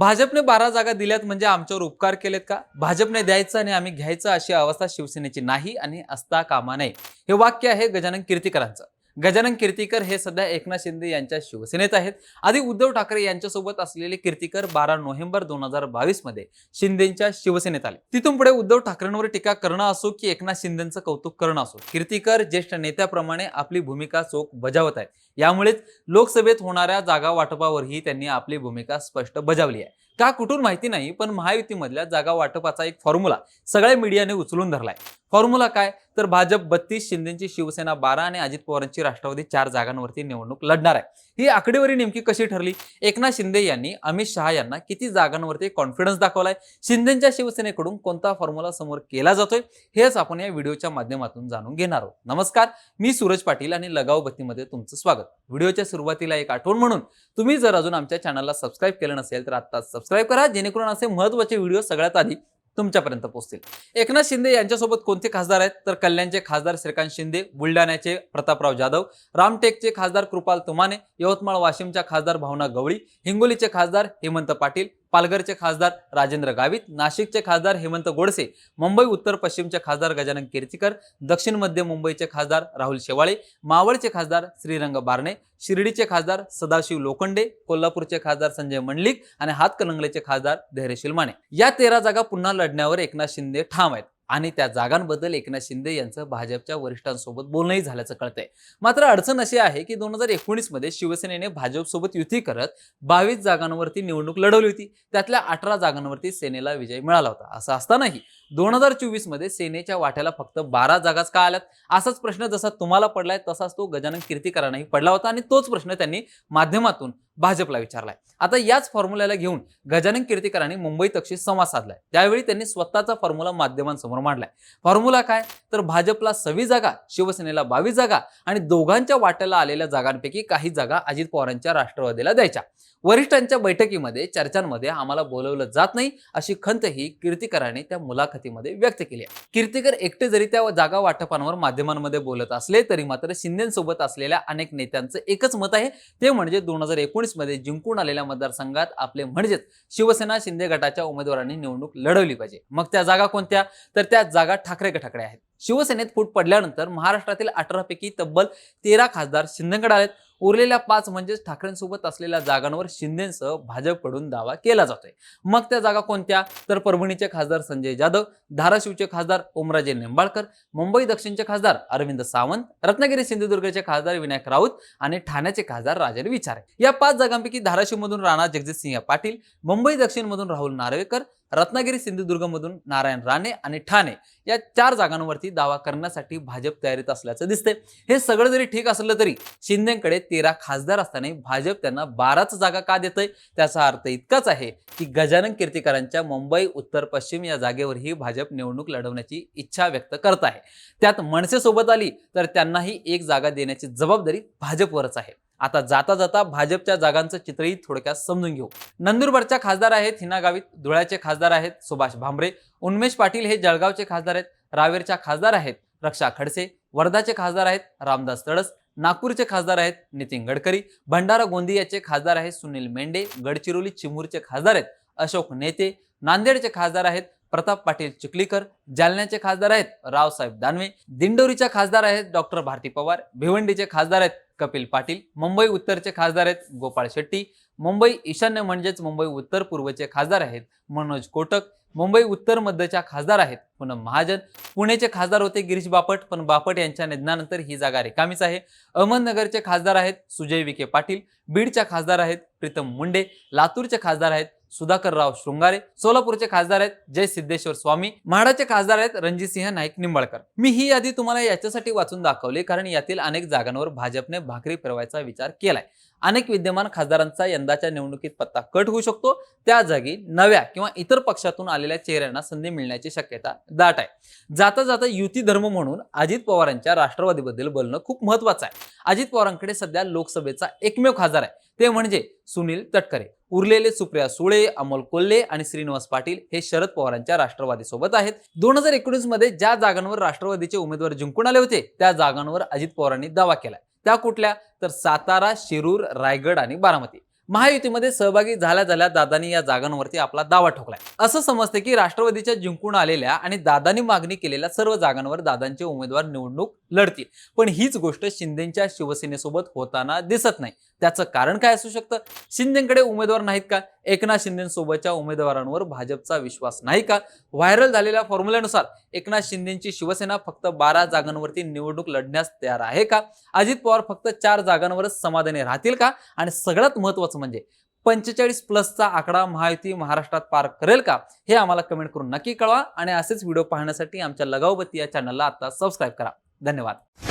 भाजपने बारा जागा दिल्यात म्हणजे आमच्यावर उपकार केलेत का? भाजपने द्यायचं आणि आम्ही घ्यायचं अशी अवस्था शिवसेनेची नाही आणि असता कामा नये हे वाक्य आहे गजानन कीर्तीकरांचं. गजानन कीर्तीकर हे सध्या एकनाथ शिंदे यांच्या शिवसेनेत आहेत. आधी उद्धव ठाकरे यांच्यासोबत असलेले कीर्तीकर बारा नोव्हेंबर दोन हजार बावीसमध्ये शिंदेच्या शिवसेनेत आले. तिथून पुढे उद्धव ठाकरेंवर टीका करणं असो की एकनाथ शिंदेचं कौतुक करणं असो कीर्तीकर ज्येष्ठ नेत्याप्रमाणे आपली भूमिका चोख बजावत आहेत. यामुळेच लोकसभेत होणाऱ्या जागा वाटपावरही त्यांनी आपली भूमिका स्पष्ट बजावली आहे. का कुठून माहिती नाही पण महायुतीमधल्या जागा वाटपाचा एक फॉर्म्युला सगळ्या मीडियाने उचलून धरलाय. फॉर्म्युला काय? तर भाजप बत्तीस शिंदेची शिवसेना बारा आणि अजित पवारांची राष्ट्रवादी चार जागांवरती निवडणूक लढणार आहे. ही आकडेवारी नेमकी कशी ठरली? एकनाथ शिंदे यांनी अमित शहा यांना किती जागांवरती कॉन्फिडन्स दाखवलाय? शिंदेच्या शिवसेनेकडून कोणता फॉर्म्युला समोर केला जातोय? हेच आपण या व्हिडिओच्या माध्यमातून जाणून घेणार आहोत. नमस्कार मी सूरज पाटील आणि लगाव बत्तीमध्ये तुमचं स्वागत. व्हिडिओच्या सुरुवातीला एक आठवण म्हणून तुम्ही जर अजून आमच्या चॅनलला सबस्क्राईब केलं नसेल तर आता सबस्क्राईब करा जेणेकरून असे महत्त्वाचे व्हिडिओ सगळ्यात आधी तुमच्यापर्यंत पोहोचतील. एकनाथ शिंदे यांच्यासोबत कोणते खासदार आहेत? तर कल्याणचे खासदार श्रीकांत शिंदे बुलढाण्याचे प्रतापराव जाधव रामटेकचे खासदार कृपाल तुमाने यवतमाळ वाशिमच्या खासदार भावना गवळी हिंगोलीचे खासदार हेमंत पाटील पालघरचे खासदार राजेंद्र गावित नाशिकचे खासदार हेमंत गोडसे मुंबई उत्तर पश्चिमचे खासदार गजानन कीर्तीकर दक्षिण मध्य मुंबईचे खासदार राहुल शेवाळे मावळचे खासदार श्रीरंग बारणे शिर्डीचे खासदार सदाशिव लोखंडे कोल्हापूरचे खासदार संजय मंडलिक आणि हातकणंगलेचे खासदार धैर्यशील माने. या तेरा जागा पुन्हा लढण्यावर एकनाथ शिंदे ठाम आहेत. आणि त्या जागांबद्दल एकनाथ शिंदे यांचं भाजपच्या वरिष्ठांसोबत बोलणंही झाल्याचं कळतंय. मात्र अडचण अशी आहे की दोन हजार एकोणीसमध्ये शिवसेनेने भाजपसोबत युती करत बावीस जागांवरती निवडणूक लढवली होती. त्यातल्या अठरा जागांवरती सेनेला विजय मिळाला होता. असं असतानाही दोन हजार चोवीसमध्ये सेनेच्या वाट्याला फक्त बारा जागाच का आल्यात? असाच प्रश्न जसा तुम्हाला पडलाय तसाच तो गजानन कीर्तीकरांनाही पडला होता आणि तोच प्रश्न त्यांनी माध्यमातून भाजपला विचारलाय. आता याच फॉर्म्युल्याला घेऊन गजानन कीर्तीकरांनी मुंबई तक्षी संवाद साधलाय. त्यावेळी त्यांनी स्वतःचा फॉर्म्युला माध्यमांसमोर मांडलाय. फॉर्म्युला काय? तर भाजपला सव्वीस जागा शिवसेनेला बावीस जागा आणि दोघांच्या वाट्याला आलेल्या जागांपैकी काही जागा अजित पवारांच्या राष्ट्रवादीला द्यायच्या. वरिष्ठांच्या बैठकीमध्ये चर्चांमध्ये आम्हाला बोलवलं जात नाही अशी खंतही कीर्तीकरांनी त्या मुलाखतीमध्ये व्यक्त केली आहे. कीर्तीकर एकटे जरी त्या जागा वाटपांवर माध्यमांमध्ये बोलत असले तरी मात्र शिंदेसोबत असलेल्या अनेक नेत्यांचं एकच मत आहे. ते म्हणजे दोन हजार एकोणीस मध्ये जिंकून आलेल्या मतदारसंघात आपले म्हणजेच शिवसेना शिंदे गटाच्या उमेदवारांनी निवडणूक लढवली पाहिजे. मग त्या जागा कोणत्या? तर त्या जागा ठाकरे गटाकडे आहेत. शिवसेनेत फूट पडल्यानंतर महाराष्ट्रातील अठरा पैकी तब्बल तेरा खासदार शिंदेकडे आलेत. उरलेल्या पाच म्हणजेच ठाकरेंसोबत असलेल्या जागांवर शिंदेसह भाजपकडून दावा केला जातोय. मग त्या जागा कोणत्या? तर परभणीचे खासदार संजय जाधव धाराशिवचे खासदार ओमराजे निंबाळकर मुंबई दक्षिणचे खासदार अरविंद सावंत रत्नागिरी सिंधुदुर्गचे खासदार विनायक राऊत आणि ठाण्याचे खासदार राजन विचारे. या पाच जागांपैकी धाराशिवमधून राणा जगजितसिंह पाटील मुंबई दक्षिणमधून राहुल नार्वेकर रत्नागिरी सिंधुदुर्गमधून नारायण राणे आणि ठाणे या चार जागांवरती दावा करण्यासाठी भाजप तयारीत असल्याचं दिसतंय. हे सगळं जरी ठीक असलं तरी शिंदेकडे तेरा खासदार असताना भाजप त्यांना बाराच जागा का देतंय? त्याचा अर्थ इतकाच आहे की गजानन कीर्तीकरांच्या मुंबई उत्तर पश्चिम या जागेवरही भाजप निवडणूक लढवण्याची इच्छा व्यक्त करत आहे. त्यात मनसे सोबत आली तर त्यांनाही एक जागा देण्याची जबाबदारी भाजपवरच आहे. आता जाता जाता भाजपच्या जागांचं चित्रही थोडक्यात समजून घेऊ. नंदुरबारच्या खासदार आहेत हिना गावित धुळ्याचे खासदार आहेत सुभाष भामरे उन्मेश पाटील हे जळगावचे खासदार आहेत रावेरच्या खासदार आहेत रक्षा खडसे वर्धाचे खासदार आहेत रामदास तडस नागपूरचे खासदार आहेत नितीन गडकरी भंडारा गोंदियाचे खासदार आहेत सुनील मेंढे गडचिरोली चिमूरचे खासदार आहेत अशोक नेते नांदेडचे खासदार आहेत प्रताप पाटील चिखलीकर जालन्याचे खासदार आहेत रावसाहेब दानवे दिंडोरीच्या खासदार आहेत डॉक्टर भारती पवार भिवंडीचे खासदार आहेत कपिल पाटील मुंबई उत्तरचे खासदार आहेत गोपाळ शेट्टी मुंबई ईशान्य म्हणजेच मुंबई उत्तर पूर्वचे खासदार आहेत मनोज कोटक मुंबई उत्तर मध्यच्या खासदार आहेत पूनम महाजन पुणेचे खासदार होते गिरीश बापट पण बापट यांच्या निधनानंतर ही जागा रिकामीच आहे. अहमदनगरचे खासदार आहेत सुजय विखे पाटील बीडच्या खासदार आहेत प्रीतम मुंडे लातूरचे खासदार आहेत सुधाकरराव शृंगारे सोलापूरचे खासदार आहेत जय सिद्धेश्वर स्वामी म्हाडाचे खासदार आहेत रणजितसिंह नाईक निंबाळकर. मी ही यादी तुम्हाला याच्यासाठी वाचून दाखवली कारण यातील अनेक जागांवर भाजपने भाकरी फिरवायचा विचार केलाय. अनेक विद्यमान खासदारांचा यंदाच्या निवडणुकीत पत्ता कट होऊ शकतो. त्या जागी नव्या किंवा इतर पक्षातून आलेल्या चेहऱ्यांना संधी मिळण्याची शक्यता दाट आहे. जाता जाता युती धर्म म्हणून अजित पवारांच्या राष्ट्रवादीबद्दल बोलणं खूप महत्वाचं आहे. अजित पवारांकडे सध्या लोकसभेचा एकमेव खासदार आहे. ते म्हणजे सुनील तटकरे. उरलेले सुप्रिया सुळे अमोल कोल्हे आणि श्रीनिवास पाटील हे शरद पवारांच्या राष्ट्रवादी सोबत आहेत. दोन हजार एकोणीसमध्ये ज्या जागांवर राष्ट्रवादीचे उमेदवार जिंकून आले होते त्या जागांवर अजित पवारांनी दावा केलाय. त्या कुठल्या? तर सातारा शिरूर रायगड आणि बारामती. महायुतीमध्ये सहभागी झाल्या झाल्या दादानी या जागांवरती आपला दावा ठोकलाय. असं समजते की राष्ट्रवादीच्या जिंकून आलेल्या आणि दादानी मागणी केलेल्या सर्व जागांवर दादांचे उमेदवार निवडणूक लढतील. पण हीच गोष्ट शिंदेच्या शिवसेनेसोबत होताना दिसत नाही. त्याचं कारण काय असू शकतं? शिंदेकडे उमेदवार नाहीत का? एकनाथ शिंदेसोबतच्या उमेदवारांवर भाजपचा विश्वास नाही का? व्हायरल झालेल्या फॉर्म्युल्यानुसार एकनाथ शिंदेची शिवसेना फक्त बारा जागांवरती निवडणूक लढण्यास तयार आहे का? अजित पवार फक्त चार जागांवरच समाधानी राहतील का? आणि सगळ्यात महत्वाचं म्हणजे पंचेचाळीस प्लसचा आकडा महायुती महाराष्ट्रात पार करेल का? हे आम्हाला कमेंट करून नक्की कळवा आणि असेच व्हिडिओ पाहण्यासाठी आमच्या लगावबत्ती या चॅनलला आता सबस्क्राईब करा. धन्यवाद.